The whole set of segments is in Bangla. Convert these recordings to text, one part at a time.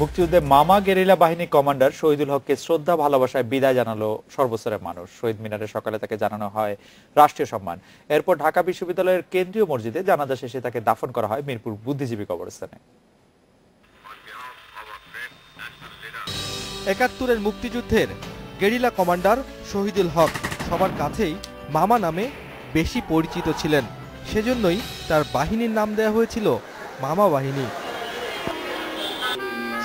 মুক্তিযুদ্ধে মামা গেরিলা বাহিনী কমান্ডার শহীদুল হককে শ্রদ্ধা, ভালোবাসায় বিদায় জানালো সর্বস্তরের মানুষ। শহীদ মিনারে সকালে তাকে জানানো হয় রাষ্ট্রীয় সম্মান। এরপর ঢাকা বিশ্ববিদ্যালয়ের কেন্দ্রীয় মসজিদে জানাজা শেষে তাকে দাফন করা হয় মিরপুর বুদ্ধিজীবী কবরস্থানে। একাত্তরের মুক্তিযুদ্ধের গেরিলা কমান্ডার শহীদুল হক সবার কাছেই মামা নামে বেশি পরিচিত ছিলেন। সেজন্যই তার বাহিনীর নাম দেওয়া হয়েছিল মামা বাহিনী।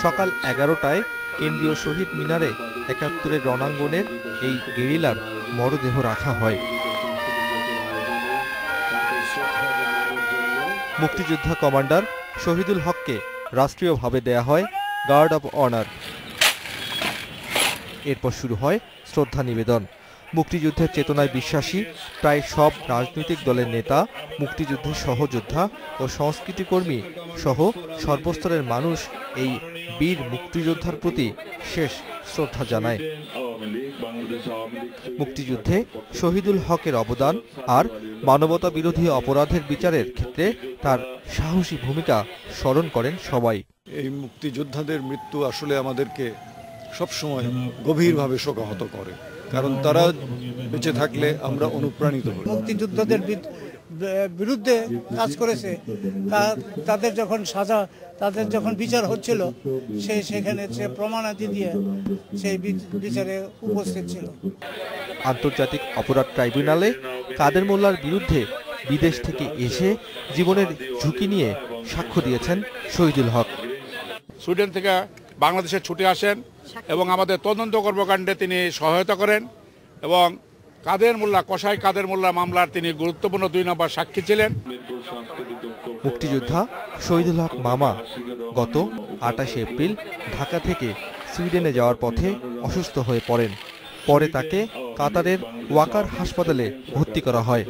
সকাল এগারোটায় কেন্দ্রীয় শহীদ মিনারে একাত্তরের রণাঙ্গনের এই গেরিলার মরদেহ রাখা হয়। মুক্তিযোদ্ধা কমান্ডার শহীদুল হককে রাষ্ট্রীয়ভাবে দেয়া হয় গার্ড অব অনার। এরপর শুরু হয় শ্রদ্ধা নিবেদন। মুক্তিযুদ্ধের চেতনায় বিশ্বাসী, প্রায় সব রাজনৈতিক দলের নেতা মুক্তিযুদ্ধের সহযোদ্ধা ও সংস্কৃতিকর্মী সহ সর্বস্তরের মানুষ এই বীর মুক্তিযোদ্ধার প্রতি শেষ শ্রদ্ধা জানায়। মুক্তিযুদ্ধে শহীদুল হকের অবদান আর মানবতা বিরোধী অপরাধের বিচারের ক্ষেত্রে তার সাহসী ভূমিকা স্মরণ করেন সবাই। এই মুক্তিযোদ্ধাদের মৃত্যু আসলে আমাদেরকে সবসময় গভীরভাবে শোকাহত করে। কারণ তারা বেঁচে থাকলে আমরা অনুপ্রাণিত হই। মুক্তিযোদ্ধাদের বিরুদ্ধে কাজ করেছে। তা- তাদের যখন সাজা তাদের যখন বিচার হচ্ছিল সে সেখানে সে প্রমাণাদি দিয়ে সেই বি- বিচারে উপস্থিত ছিল। আন্তর্জাতিক অপরাধ ট্রাইব্যুনালে কাদের মোল্লার বিরুদ্ধে বিদেশ থেকে এসে জীবনের ঝুঁকি নিয়ে সাক্ষ্য দিয়েছেন শহীদুল হক। সুইডেন থেকে বাংলাদেশে ছুটে আসেন এবং আমাদের তদন্ত কর্মকাণ্ডে তিনি সহায়তা করেন এবং কাদের মোল্লা, কসাই কাদের মোল্লা মামলার তিনি গুরুত্বপূর্ণ দুই নম্বর সাক্ষী ছিলেন। মুক্তিযোদ্ধা শহীদুল হক মামা গত আটাশে এপ্রিল ঢাকা থেকে সুইডেনে যাওয়ার পথে অসুস্থ হয়ে পড়েন। পরে তাকে কাতারের ওয়াকার হাসপাতালে ভর্তি করা হয়।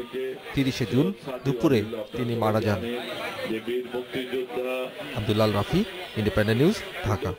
তিরিশে জুন দুপুরে তিনি মারা যান। Abdullah Rafi, independent news, Dhaka.